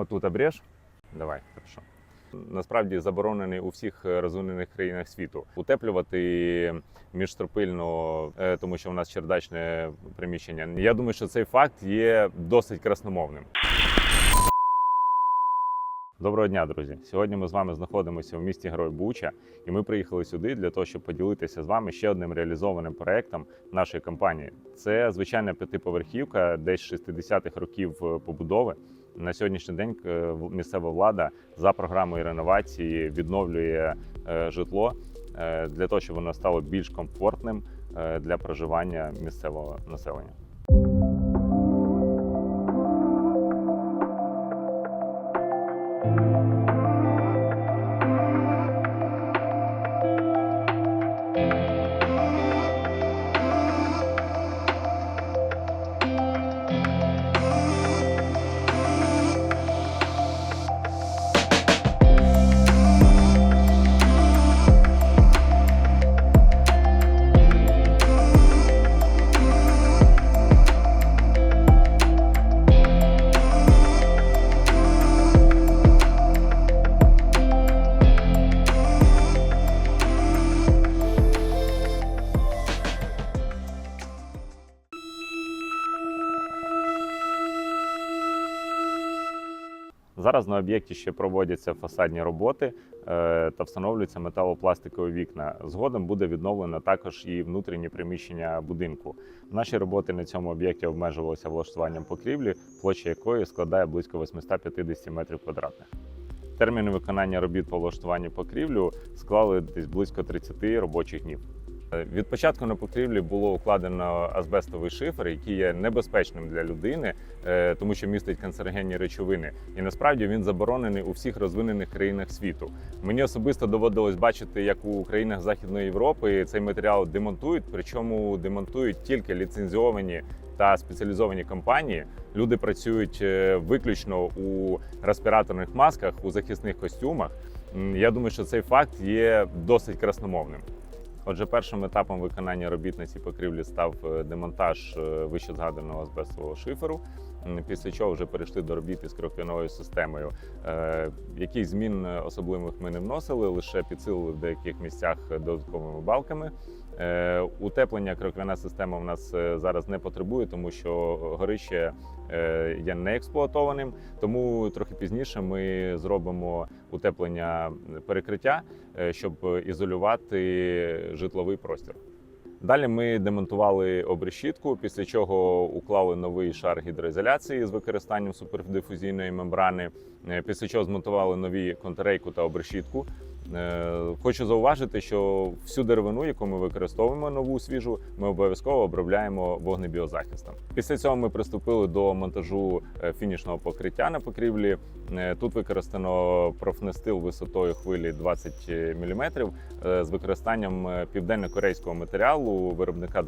Отут обріж. Давай, хорошо. Насправді заборонений у всіх розвинених країнах світу утеплювати міжстропильно, е, тому що у нас чердачне приміщення. Я думаю, що цей факт є досить красномовним. Доброго дня, друзі! Сьогодні ми з вами знаходимося в місті Герой Буча, і ми приїхали сюди для того, щоб поділитися з вами ще одним реалізованим проектом нашої компанії. Це звичайна п'ятиповерхівка, десь 60-х років е, побудови. На сьогоднішній день е, місцева влада за програмою реновації відновлює е, житло е, для того, щоб воно стало більш комфортним для проживання місцевого населення. Зараз на об'єкті ще проводяться фасадні роботи е, та встановлюються металопластикові вікна. Згодом буде відновлено також і внутрішні приміщення будинку. Наші роботи на цьому об'єкті обмежувалися влаштуванням покрівлі, площа якої складає близько 850 метрів квадратних. Терміни виконання робіт по влаштуванню покрівлю склали десь близько 30 робочих днів. Від початку на покрівлі було укладено азбестовий шифер, який є небезпечним для людини, е, тому що містить канцерогенні речовини. І насправді він заборонений у всіх розвинених країнах світу. Мені особисто доводилось бачити, як у країнах Західної Європи цей матеріал демонтують, причому демонтують тільки ліцензіовані та спеціалізовані компанії. Люди працюють е, виключно у респіраторних масках, у захисних костюмах. Я думаю, що цей факт є досить красномовним. Отже, першим етапом виконання робіт на цій покрівлі став е, демонтаж вищезгаданого вище згаданого азбестового шиферу. Після чого вже перейшли до робіт із кроквяною системою. Е, Яких змін е, особливих ми не вносили, лише підсилили в деяких місцях е, додатковими балками. Е, Утеплення кроквяна система в нас е, зараз не потребує, тому що горище е, є не експлуатованим. Тому трохи пізніше ми зробимо утеплення перекриття, щоб ізолювати житловий простір. Далі ми демонтували обрешітку, після чого уклали новий шар гідроізоляції з використанням супердифузійної мембрани. Після чого змонтували нові контрейку та обрешітку. Е, Хочу зауважити, що всю деревину, яку ми використовуємо нову свіжу, ми обов'язково обробляємо вогнебіозахистом. Після цього ми приступили до монтажу е, фінішного покриття на покрівлі. Е, Тут використано профнестил висотою хвилі 20 мм з використанням південно-корейського матеріалу виробника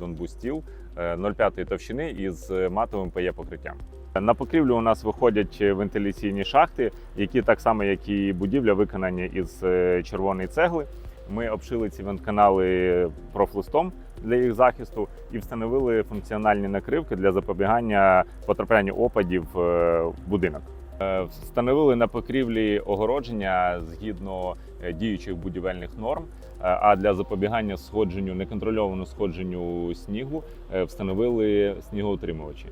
е, 0,5 товщини із е, матовим ПЕ покриттям. На покрівлю у нас виходять вентиляційні шахти, які так само, як і будівля, виконані із е, червоної цегли. Ми обшили ці вентканали профлистом для їх захисту і встановили функціональні накривки для запобігання потраплянню опадів е, в будинок. Е, Встановили на покрівлі огородження згідно е, діючих будівельних норм. Е, А для запобігання сходженню, неконтрольованому сходженню снігу встановили снігоутримувачі.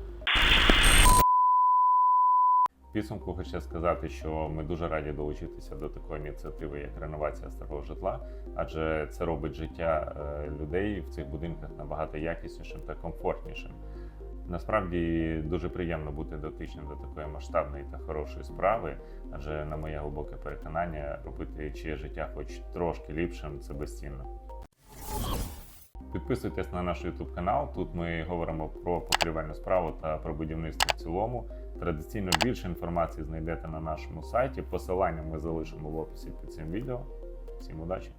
Підсумку хочу сказати, що ми дуже раді долучитися до такої ініціативи, як реновація старого житла, адже це робить життя людей в цих будинках набагато якіснішим та комфортнішим. Насправді дуже приємно бути дотичним до такої масштабної та хорошої справи, адже на моє глибоке переконання, робити чиє життя хоч трошки ліпшим це безцінно. Підписуйтесь на наш YouTube канал. Тут ми говоримо про покрівельну справу та про будівництво в цілому. Традиційно більше інформації знайдете на нашому сайті. Посилання ми залишимо в описі під цим відео. Всім удачі!